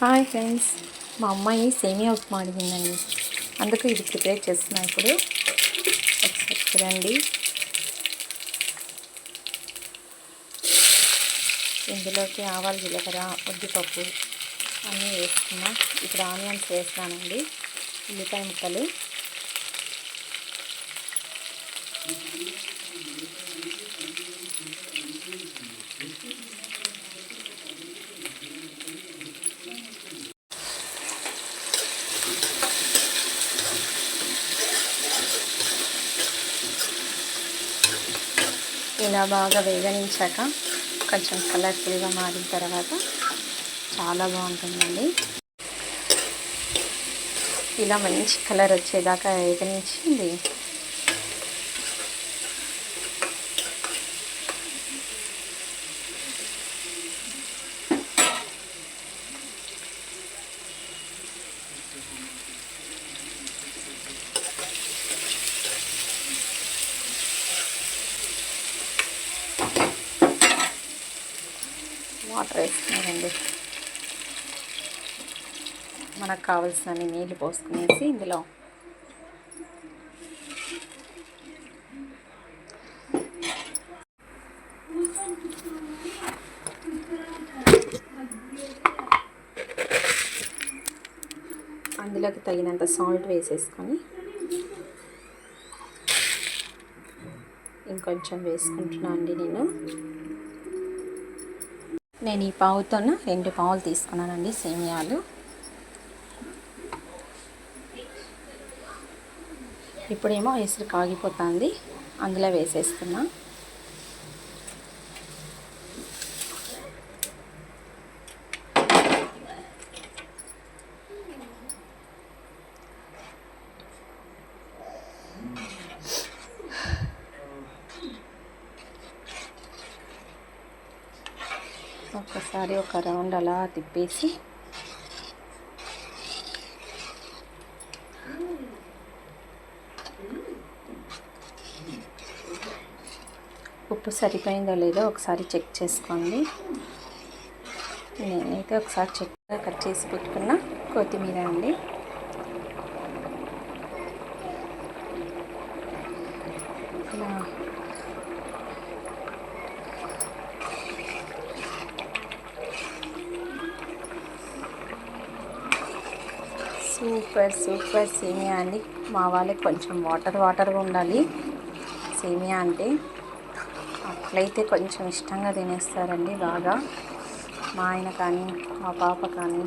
Hi friends మా అమ్మాయి సేమియా ఉప్మా అడిగిందండి. అందుకు ఇది ప్రిపేర్ చేస్తున్నా ఇప్పుడు. చూడండి. ఇందులోకి ఆవాలు జీలకర్ర ఉద్దిపప్పు అన్నీ వేసుకున్నా ఇప్పుడు ఆనియన్స్ వేస్తానండి ఉల్లిపాయ ముక్కలు. ఇలా బాగా వేగనించాక కొంచెం కలర్ఫుల్గా మారిన తర్వాత చాలా బాగుంటుందండి. ఇలా మంచి కలర్ వచ్చేదాకా వేగనించింది. వాటర్ వేసుకున్నానండి. మనకు కావలసిన నీళ్ళు పోసుకునేసి ఇందులో అందులోకి తగినంత సాల్ట్ వేసేసుకొని ఇంకొంచెం వేసుకుంటున్నాను అండి నేను. నేను ఈ పావుతోన రెండు పావులు తీసుకున్నానండి సేమియాలు. ఇప్పుడేమో ఎసురు కాగిపోతుంది. అందులో వేసేస్తున్నా. ఒక్కసారి ఒక రౌండ్ అలా తిప్పేసి. ఉప్పు సరిపోయిందో లేదో ఒకసారి చెక్ చేసుకోండి. నేనైతే ఒకసారి చెక్గా కట్ చేసి పెట్టుకున్న కొత్తిమీర అండి ఇలా సూపర్ సూపర్ సేమియా అండి. మా వాళ్ళకి కొంచెం వాటర్ వాటర్గా ఉండాలి. సేమియా అంటే అట్లయితే కొంచెం ఇష్టంగా తినేస్తారండి బాగా. మా ఆయన కానీ మా పాప కానీ.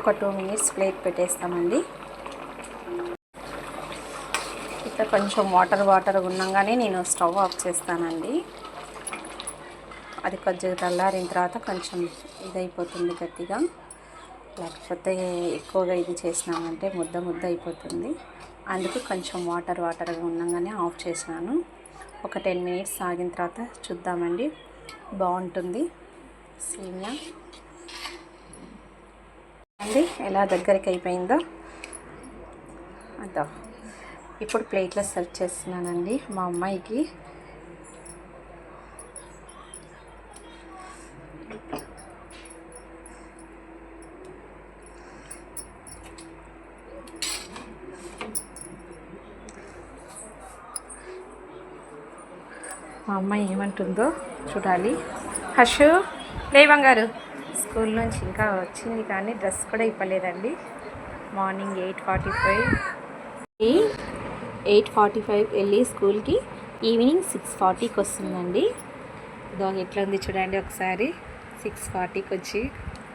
ఒక టూ మినిట్స్ ప్లేట్ పెట్టేస్తామండి. ఇక్కడ కొంచెం వాటర్ వాటర్ ఉండగానే నేను స్టవ్ ఆఫ్ చేస్తానండి. అది కొంచెం చల్లారిన తర్వాత కొంచెం ఇదైపోతుంది గట్టిగా. లేకపోతే ఎక్కువగా ఇది చేసినామంటే ముద్ద ముద్ద అయిపోతుంది. అందుకు కొంచెం వాటర్ వాటర్గా ఉండగానే ఆఫ్ చేసినాను. ఒక టెన్ మినిట్స్ ఆగిన తర్వాత చూద్దామండి. బాగుంటుంది. సేమియా. అండి ఎలా దగ్గరికి అయిపోయిందో. అదా. ఇప్పుడు ప్లేట్లో సర్వ్ చేస్తున్నానండి మా అమ్మాయికి. మా అమ్మాయి ఏమంటుందో చూడాలి. హర్షు లేవంగారు స్కూల్ నుంచి ఇంకా వచ్చింది కానీ డ్రెస్ కూడా ఇవ్వలేదండి. Morning eight forty five. Eight forty five వెళ్ళి స్కూల్కి ఈవినింగ్ సిక్స్ ఫార్టీకి వస్తుందండి. ఇదో ఎట్లా ఉంది చూడండి ఒకసారి. సిక్స్ ఫార్టీకి వచ్చి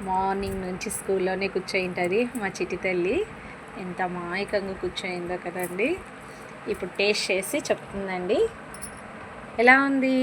మార్నింగ్ నుంచి స్కూల్లోనే కూర్చోయింటుంది మా చిటి తల్లి. ఎంత మాయకంగా కూర్చోయిందో కదండి. ఇప్పుడు టేస్ట్ చేసి చెప్తుందండి. ఎలా ఉంది?